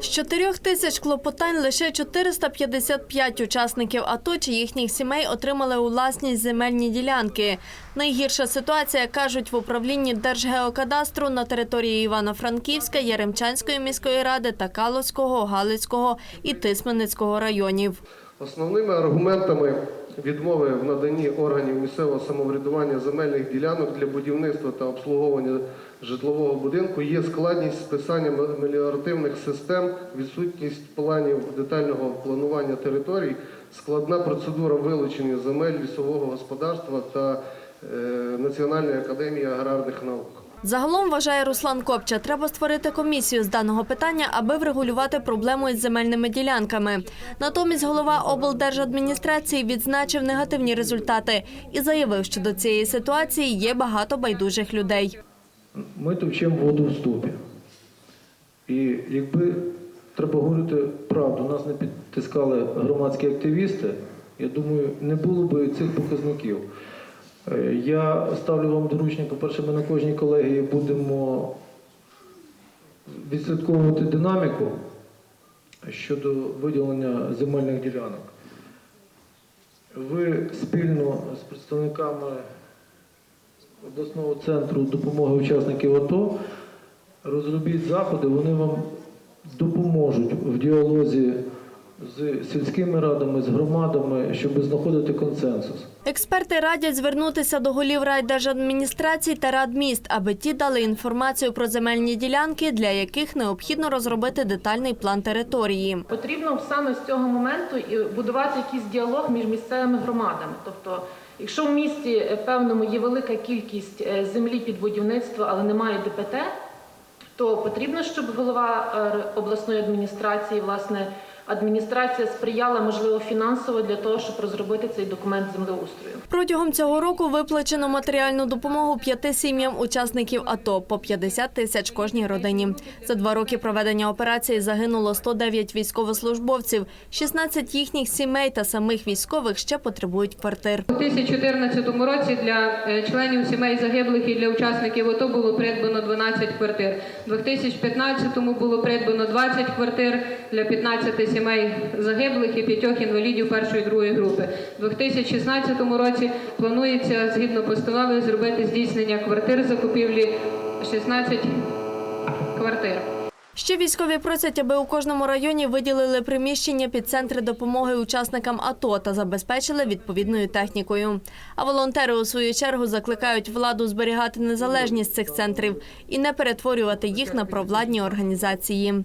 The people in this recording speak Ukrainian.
З чотирьох тисяч клопотань лише 455 учасників АТО чи їхніх сімей отримали у власність земельні ділянки. Найгірша ситуація, кажуть, в управлінні Держгеокадастру на території Івано-Франківська, Яремчанської міської ради та Калуського, Галицького і Тисменницького районів. Основними аргументами відмови в наданні органів місцевого самоврядування земельних ділянок для будівництва та обслуговування житлового будинку є складність списання меліоративних систем, відсутність планів детального планування територій, складна процедура вилучення земель лісового господарства та е, Національної академії аграрних наук. Загалом, вважає Руслан Копча, треба створити комісію з даного питання, аби врегулювати проблему із земельними ділянками. Натомість голова облдержадміністрації відзначив негативні результати і заявив, що до цієї ситуації є багато байдужих людей. Ми товчемо воду в ступі. І якби треба говорити правду, нас не підтискали громадські активісти, я думаю, не було б цих показників. Е, Я ставлю вам доручення, по-перше, ми на кожній колегії будемо відслідковувати динаміку щодо виділення земельних ділянок. Ви спільно з представниками обласного центру допомоги учасників АТО розробіть заходи, вони вам допоможуть в діалозі з сільськими радами, з громадами, щоб знаходити консенсус. Експерти радять звернутися до голів райдержадміністрацій та радміст, аби ті дали інформацію про земельні ділянки, для яких необхідно розробити детальний план території. Потрібно саме з цього моменту і будувати якийсь діалог між місцевими громадами. Тобто, якщо в місті е, певному є велика кількість е, землі під будівництво, але немає ДПТ, то потрібно, щоб голова е, обласної адміністрації, власне, адміністрація сприяла можливо фінансово для того, щоб розробити цей документ землеустрою. Протягом цього року виплачено матеріальну допомогу п'яти сім'ям учасників АТО по 50 тисяч кожній родині. За два роки проведення операції загинуло 109 військовослужбовців. 16 їхніх сімей та самих військових ще потребують квартир. У 2014 році для е, членів сімей загиблих і для учасників АТО було придбано 12 квартир. У 2015 було придбано 20 квартир для 15 сімей загиблих і 5 інвалідів першої і другої групи. У 2016 році планується згідно постанови зробити здійснення квартир закупівлі 16 квартир. Ще військові просять, аби у кожному районі виділили приміщення під центри допомоги учасникам АТО та забезпечили відповідною технікою. А волонтери у свою чергу закликають владу зберігати незалежність цих центрів і не перетворювати їх на провладні організації.